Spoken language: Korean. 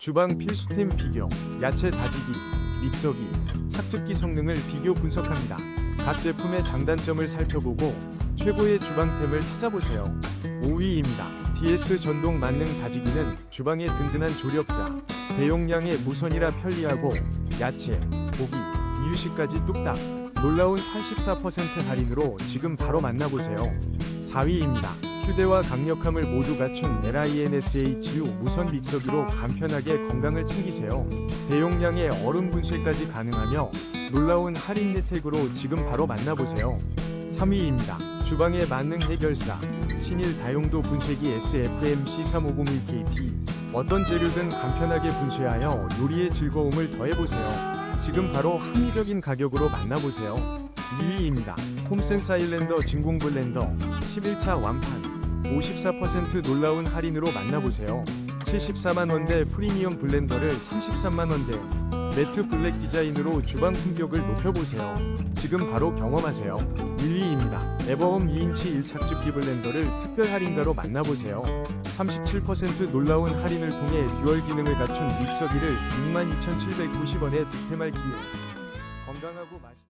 주방 필수템 비교, 야채 다지기, 믹서기, 착즙기 성능을 비교 분석합니다. 각 제품의 장단점을 살펴보고 최고의 주방템을 찾아보세요. 5위입니다. DS 전동 만능 다지기는 주방의 든든한 조력자, 대용량의 무선이라 편리하고 야채, 고기, 이유식까지 뚝딱 놀라운 84% 할인으로 지금 바로 만나보세요. 4위입니다. 휴대와 강력함을 모두 갖춘 LINSHU 무선 믹서기로 간편하게 건강을 챙기세요. 대용량의 얼음 분쇄까지 가능하며 놀라운 할인 혜택으로 지금 바로 만나보세요. 3위입니다. 주방에 만능 해결사 신일 다용도 분쇄기 SFM C3501KP 어떤 재료든 간편하게 분쇄하여 요리의 즐거움을 더해보세요. 지금 바로 합리적인 가격으로 만나보세요. 2위입니다. 홈센스 아일랜더 진공 블렌더 11차 완판 54% 놀라운 할인으로 만나보세요. 74만원대 프리미엄 블렌더를 33만원대 매트 블랙 디자인으로 주방 품격을 높여보세요. 지금 바로 경험하세요. 1위입니다. 에버홈 2인치 1착즙기 블렌더를 특별 할인가로 만나보세요. 37% 놀라운 할인을 통해 듀얼 기능을 갖춘 믹서기를 62,790원에 득템할 기회. 건강하고 맛있